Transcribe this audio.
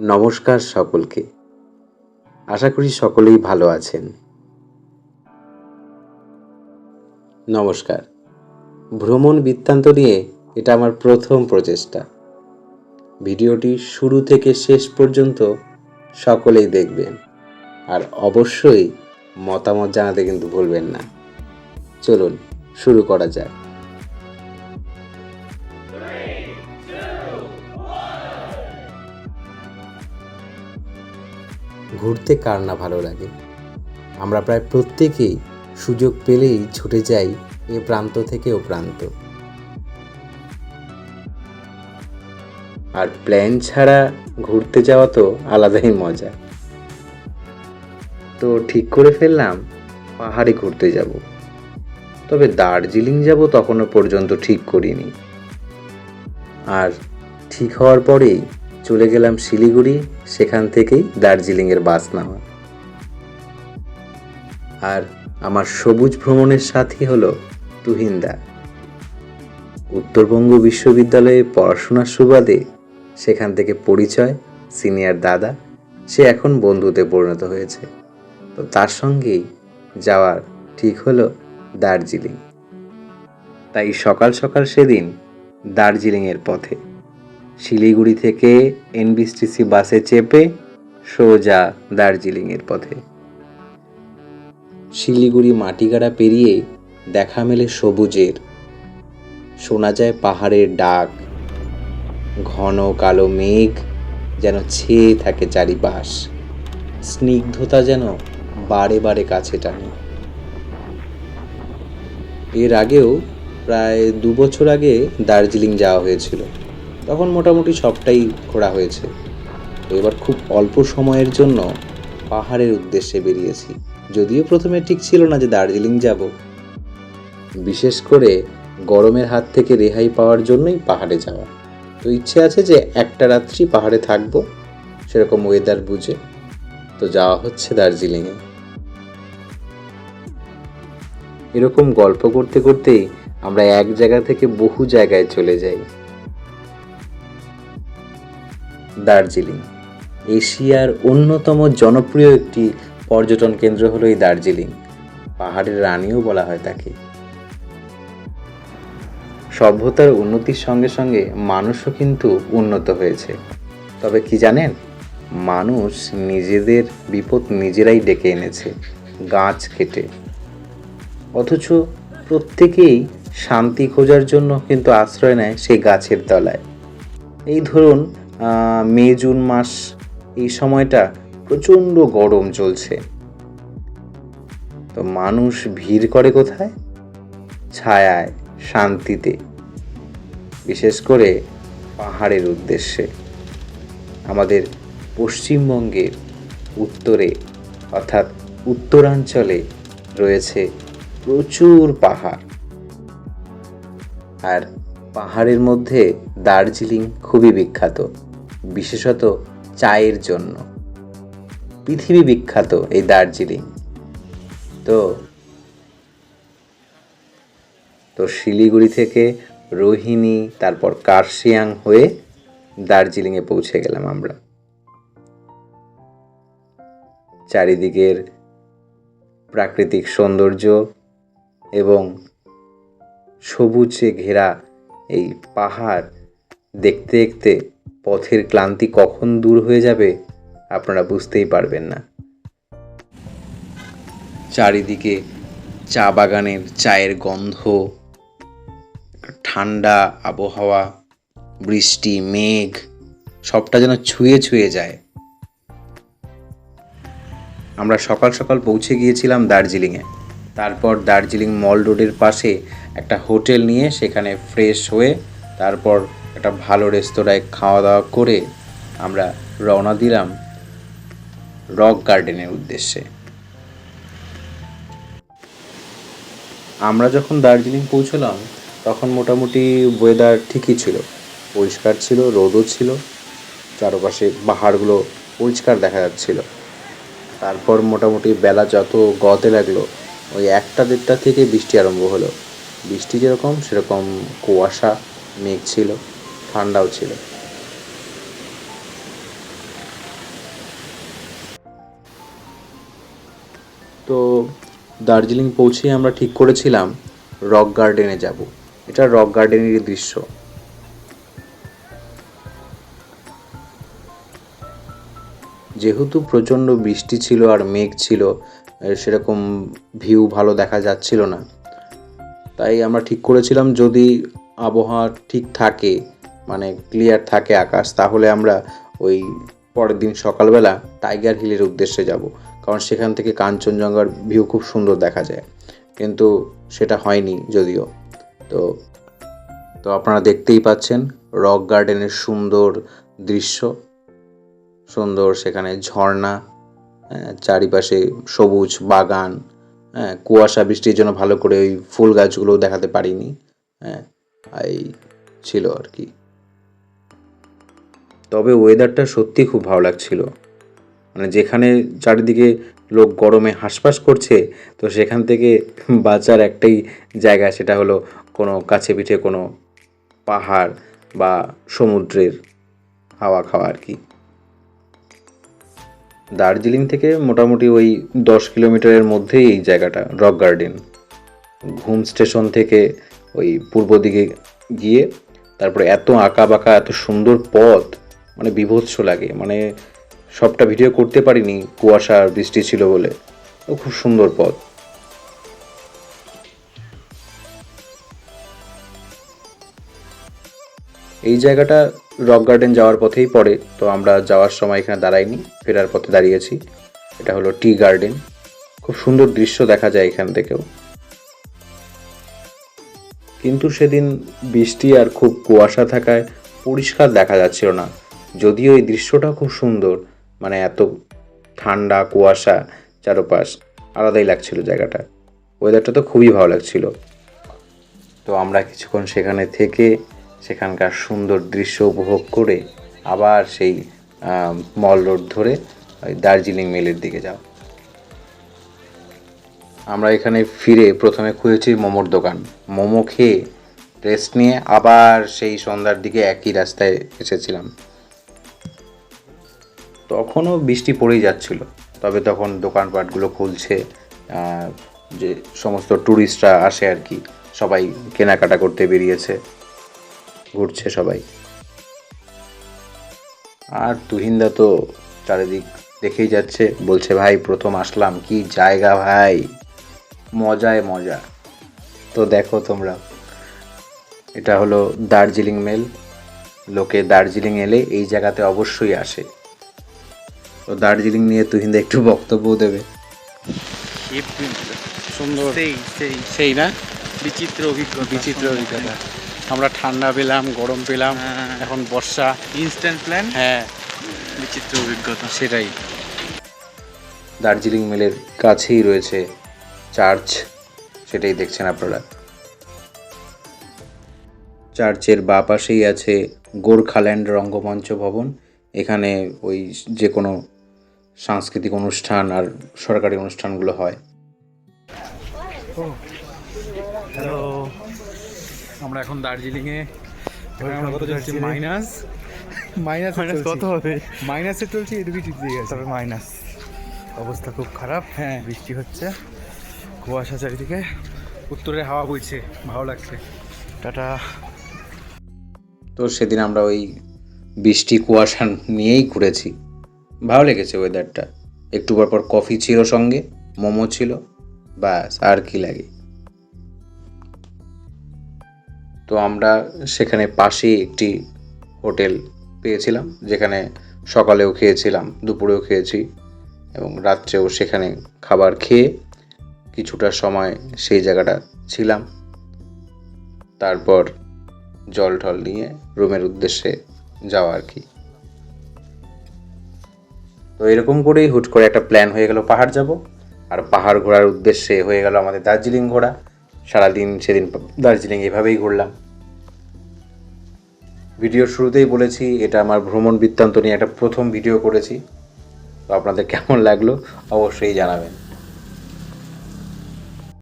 নমস্কার সকলকে। আশা করি সকলেই ভালো আছেন। নমস্কার। ভ্রমণ বৃত্তান্ত নিয়ে এটা আমার প্রথম প্রচেষ্টা। ভিডিওটি শুরু থেকে শেষ পর্যন্ত সকলেই দেখবেন। আর অবশ্যই মতামত জানাতে কিন্তু ভুলবেন না। চলুন, শুরু করা যাক। ঘুরতে কার না ভালো লাগে। আমরা প্রায় প্রত্যেকেই সুযোগ পেলেই ছুটে যাই এ প্রান্ত থেকে ও প্রান্ত। আর প্ল্যান ছাড়া ঘুরতে যাওয়া তো আলাদাই মজা। তো ঠিক করে ফেললাম, পাহাড়ে ঘুরতে যাব। তবে দার্জিলিং যাব তখনও পর্যন্ত ঠিক করিনি। আর ঠিক হওয়ার পরেই চলে গেলাম শিলিগুড়ি, সেখান থেকেই দার্জিলিংয়ের বাস নেওয়া আর আমার সবুজ ভ্রমণের সাথী হলো তুহিন্দা। উত্তরবঙ্গ বিশ্ববিদ্যালয়ে পড়াশোনার সুবাদে সেখান থেকে পরিচয়, সিনিয়র দাদা, সে এখন বন্ধুতে পরিণত হয়েছে। তো তার সঙ্গেই যাওয়ার ঠিক হলো দার্জিলিং। তাই সকাল সকাল সেদিন দার্জিলিংয়ের পথে শিলিগুড়ি থেকে এনবিসটিসি বাসে চেপে সোজা দার্জিলিংয়ের পথে। শিলিগুড়ি মাটিগাড়া পেরিয়ে দেখা মেলে সবুজের, শোনা যায় পাহাড়ের ডাক। ঘন কালো মেঘ যেন ছেয়ে থাকে চারিপাশ। স্নিগ্ধতা যেন বারে বারে কাছে টানে। এর আগেও প্রায় দু বছর আগে দার্জিলিং যাওয়া হয়েছিল। তখন মোটামুটি সবটাই ঘোরা হয়েছে। এবার খুব অল্প সময়ের জন্য পাহাড়ের উদ্দেশ্যে বেরিয়েছি। যদিও প্রথমে ঠিক ছিল না যে দার্জিলিং যাব। বিশেষ করে গরমের হাত থেকে রেহাই পাওয়ার জন্যই পাহাড়ে যাওয়া। তো ইচ্ছে আছে যে একটা রাত্রি পাহাড়ে থাকব, সেরকম ওয়েদার বুঝে। তো যাওয়া হচ্ছে দার্জিলিংয়ে। এরকম গল্প করতে করতেই আমরা এক জায়গা থেকে বহু জায়গায় চলে যাই। দার্জিলিং। এশিয়ার অন্যতম জনপ্রিয় একটি পর্যটন কেন্দ্র হলো এই দার্জিলিং। পাহাড়ের রানীও বলা হয় তাকে। সভ্যতার উন্নতির সঙ্গে সঙ্গে মানুষও কিন্তু উন্নত হয়েছে। তবে কি জানেন? মানুষ নিজেদের বিপদ নিজেরাই ডেকে এনেছে, গাছ কেটে। অথচ প্রত্যেকেই শান্তি খোঁজার জন্য কিন্তু আশ্রয় নেয় সেই গাছের তলায়। এই ধরুন মে, জুন মাস এই সময়টা প্রচণ্ড গরম চলছে। তো মানুষ ভিড় করে কোথায়? ছায়ায়, শান্তিতে। বিশেষ করে পাহাড়ের উদ্দেশ্যে। আমাদের পশ্চিমবঙ্গের উত্তরে অর্থাৎ উত্তরাঞ্চলে রয়েছে প্রচুর পাহাড়। আর পাহাড়ের মধ্যে দার্জিলিং খুবই বিখ্যাত। বিশেষত চায়ের জন্য। পৃথিবী বিখ্যাত এই দার্জিলিং। তো তো শিলিগুড়ি থেকে রোহিণী, তারপর কার্শিয়াং হয়ে দার্জিলিংয়ে পৌঁছে গেলাম আমরা। চারিদিকের প্রাকৃতিক সৌন্দর্য এবং সবুজে ঘেরা এই পাহাড় দেখতে দেখতে পথের ক্লান্তি কখন দূর হয়ে যাবে আপনারা বুঝতেই পারবেন না। চারিদিকে চা বাগানের চায়ের গন্ধ, ঠান্ডা আবহাওয়া, বৃষ্টি, মেঘ, সবটা যেন ছুঁয়ে ছুঁয়ে যায়। আমরা সকাল সকাল পৌঁছে গিয়েছিলাম দার্জিলিংয়ে। তারপর দার্জিলিং মল রোডের পাশে একটা হোটেল নিয়ে সেখানে ফ্রেশ হয়ে তারপর একটা ভালো রেস্তোরাঁয় খাওয়া দাওয়া করে আমরা রওনা দিলাম রক গার্ডেনের উদ্দেশ্যে। আমরা যখন দার্জিলিং পৌঁছলাম, তখন মোটামুটি ওয়েদার ঠিকই ছিল। পরিষ্কার ছিল, রোদও ছিল, চারপাশে পাহাড়গুলো পরিষ্কার দেখা যাচ্ছিল। তারপর মোটামুটি বেলা যত গতে লাগল, ওই একটা দেড়টা থেকে বৃষ্টি আরম্ভ হলো। বৃষ্টি যেরকম, সেরকম কুয়াশা, মেঘ ছিল। ঠান্ডাও ছিল। তো দার্জিলিং পৌঁছে আমরা ঠিক করেছিলাম রক গার্ডেনে যাব। এটা রক গার্ডেনের দৃশ্য। যেহেতু প্রচণ্ড বৃষ্টি ছিল আর মেঘ ছিল সেরকম ভিউ ভালো দেখা যাচ্ছিল না। তাই আমরা ঠিক করেছিলাম যদি আবহাওয়া ঠিক থাকে মানে ক্লিয়ার থাকে আকাশ তাহলে আমরা ওই পরের দিন সকালবেলা টাইগার হিলের উদ্দেশ্যে যাব। কারণ সেখান থেকে কাঞ্চনজঙ্ঘার ভিউ খুব সুন্দর দেখা যায়। কিন্তু সেটা হয়নি যদিও। তো তো আপনারা দেখতেই পাচ্ছেন রক গার্ডেনের সুন্দর দৃশ্য। সুন্দর সেখানে ঝর্ণা হ্যাঁ, চারিপাশে সবুজ বাগান হ্যাঁ কুয়াশা বৃষ্টির জন্য ভালো করে ওই ফুল গাছগুলো দেখাতে পারিনি হ্যাঁ এই ছিল আর কি। তবে ওয়েদারটা সত্যি খুব ভালো লাগছিল। মানে যেখানে চারিদিকে লোক গরমে হাঁসফাঁস করছে, তো সেখান থেকে বাঁচার একটাই জায়গা সেটা হলো কোনো কাছে পিঠে কোনো পাহাড় বা সমুদ্রের হাওয়া খাওয়া আর কি। দার্জিলিং থেকে মোটামুটি ওই দশ কিলোমিটারের মধ্যেই এই জায়গাটা, রক গার্ডেন। ঘুম স্টেশন থেকে ওই পূর্ব দিকে গিয়ে তারপরে এত আঁকা বাঁকা এত সুন্দর পথ মানে বিভৎস লাগে। মানে সবটা ভিডিও করতে পারিনি, কুয়াশা আর বৃষ্টি ছিল বলে। ও খুব সুন্দর পথ। এই জায়গাটা রক গার্ডেন যাওয়ার পথেই পড়ে, তো আমরা যাওয়ার সময় এখানে দাঁড়াইনি, ফেরার পথে দাঁড়িয়েছি। এটা হলো টি গার্ডেন। খুব সুন্দর দৃশ্য দেখা যায় এখান থেকেও। কিন্তু সেদিন বৃষ্টি আর খুব কুয়াশা থাকায় পরিষ্কার দেখা যাচ্ছিল না। যদিও এই দৃশ্যটা খুব সুন্দর মানে এত ঠান্ডা, কুয়াশা চারপাশ, আলাদাই লাগছিল জায়গাটা। ওয়েদারটা তো খুবই ভালো লাগছিল। তো আমরা কিছুক্ষণ সেখানে থেকে সেখানকার সুন্দর দৃশ্য উপভোগ করে আবার সেই মল রোড ধরে ওই দার্জিলিং মেলের দিকে যাও আমরা এখানে ফিরে প্রথমে খুঁজেছি মোমোর দোকান। মোমো খেয়ে রেস্ট নিয়ে আবার সেই সন্ধ্যার দিকে একই রাস্তায় এসেছিলাম। তখনও বৃষ্টি পড়েই যাচ্ছিল। তবে তখন দোকানপাটগুলো খুলছে যে সমস্ত ট্যুরিস্টরা আসে আর কি, সবাই কেনাকাটা করতে বেরিয়েছে, ঘুরছে সবাই। আর তুহিন্দা তো চারিদিক দেখেই যাচ্ছে, বলছে, ভাই, প্রথম আসলাম, কি জায়গা ভাই? মজায় মজা। তো দেখো তোমরা, এটা হলো দার্জিলিং মেল। লোকে দার্জিলিং এলে এই জায়গাতে অবশ্যই আসে। তো দার্জিলিং নিয়ে তুহিন্দা একটু বক্তব্য দেবে। সুন্দর। সেই সেই সেই না? বিচিত্র অভিজ্ঞতা। বিচিত্র অভিজ্ঞতা। আমরা ঠান্ডা পেলাম গরম পেলাম হ্যাঁ। এখন বর্ষা। ইনস্ট্যান্ট প্ল্যান হ্যাঁ। বিচিত্র অভিজ্ঞতা। সেটাই। দার্জিলিং মেলের কাছেই রয়েছে চার্চ। সেটাই দেখছেন আপনারা। চার্চের বা পাশেই আছে গোর্খাল্যান্ড রঙ্গমঞ্চ ভবন। এখানে ওই যে কোনো সাংস্কৃতিক অনুষ্ঠান আর সরকারি অনুষ্ঠানগুলো হয়। হ্যালো আমরা এখন দার্জিলিং এ কত যাচ্ছে মাইনাস। মাইনাস মাইনাস কত হবে? মাইনাসে চলছে এটুকুই ঠিক দিয়ে গেছে। তবে মাইনাস। অবস্থা খুব খারাপ হ্যাঁ। বৃষ্টি হচ্ছে। কুয়াশা চারিদিকে। উত্তরে হাওয়া বইছে ভালো লাগছে। টাটা। তো সেদিন আমরা ওই বৃষ্টি, কুয়াশা নিয়েই ঘুরেছি। ভালো লেগেছে ওয়েদারটা একটু পর পর কফি ছিল সঙ্গে, মোমো ছিল, ব্যাস, আর কি লাগে। তো আমরা সেখানে পাশেই একটি হোটেল পেয়েছিলাম, যেখানে সকালেও খেয়েছিলাম, দুপুরেও খেয়েছি, এবং রাত্রেও সেখানে খাবার খেয়ে কিছুটা সময় সেই জায়গাটা ছিলাম। তারপর জল টল নিয়ে রুমের উদ্দেশ্যে যাওয়া আর কি। তো এরকম করেই হুট করে একটা প্ল্যান হয়ে গেল পাহাড় যাব। আর পাহাড় ঘোরার উদ্দেশ্যে হয়ে গেল আমাদের দার্জিলিং ঘোরা। সারাদিন সেদিন দার্জিলিং এভাবেই ঘুরলাম। ভিডিওর শুরুতেই বলেছি, এটা আমার ভ্রমণ বৃত্তান্ত নিয়ে একটা প্রথম ভিডিও করেছি। তো আপনাদের কেমন লাগল অবশ্যই জানাবেন।